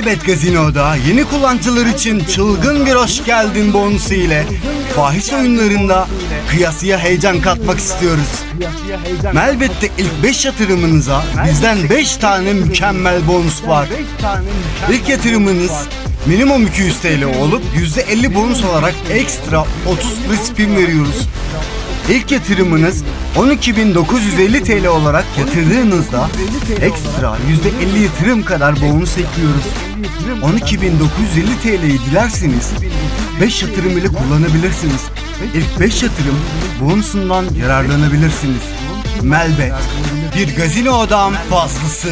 Melbet Gazino'da yeni kullanıcılar için çılgın bir hoş geldin bonusu ile bahis oyunlarında kıyasıya heyecan katmak istiyoruz. Melbet'te ilk 5 yatırımınıza bizden 5 tane mükemmel bonus var. İlk yatırımınız minimum 200 TL olup %50 bonus olarak ekstra 30 free spin veriyoruz. İlk yatırımınız 12.950 TL olarak yatırdığınızda ekstra %50 yatırım kadar bonus ekliyoruz. 12.950 TL'yi dilerseniz 5 yatırım ile kullanabilirsiniz. İlk 5 yatırım bonusundan yararlanabilirsiniz. Melbet, bir gazino odam fazlası.